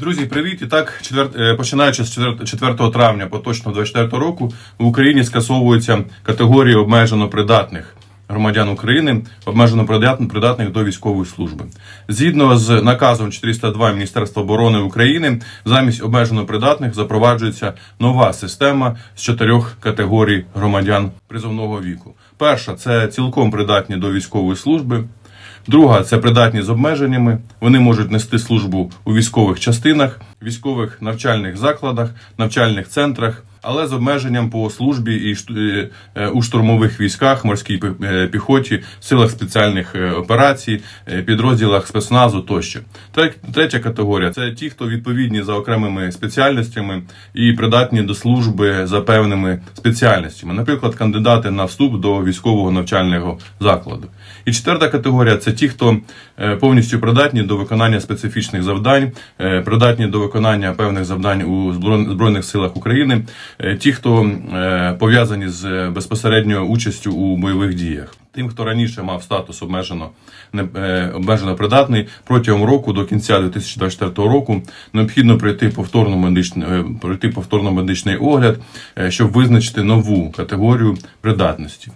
Друзі, привіт! І так, четвер... е, починаючи з 4 4 травня поточного 24 року в Україні скасовуються категорії обмежено придатних громадян України, обмежено придатних до військової служби. Згідно з наказом 402 Міністерства оборони України, замість обмежено придатних запроваджується нова система з чотирьох категорій громадян призовного віку. Перша це цілком придатні до військової служби. Друга це придатні з обмеженнями. Вони можуть нести службу у військових частинах, військових навчальних закладах, навчальних центрах, але з обмеженням по службі і е, е, у штурмових військах, морській е, піхоті, силах спеціальних операцій, підрозділах спецназу тощо. Третя категорія це ті, хто відповідні за окремими спеціальностями і придатні до служби за певними спеціальностями, наприклад, кандидати на вступ до військового навчального закладу. І четверта категорія це ті, хто повністю придатні до виконання специфічних завдань, придатні до виконання певних завдань у Зброй- Збройних силах України, ті, хто е, пов'язані з е, безпосередньою участю у бойових діях. Тим, хто раніше мав статус обмежено не е, обмежено придатний протягом року до кінця 2024 року необхідно пройти повторно медичний е, пройти повторно медичний огляд, е, щоб визначити нову категорію придатності.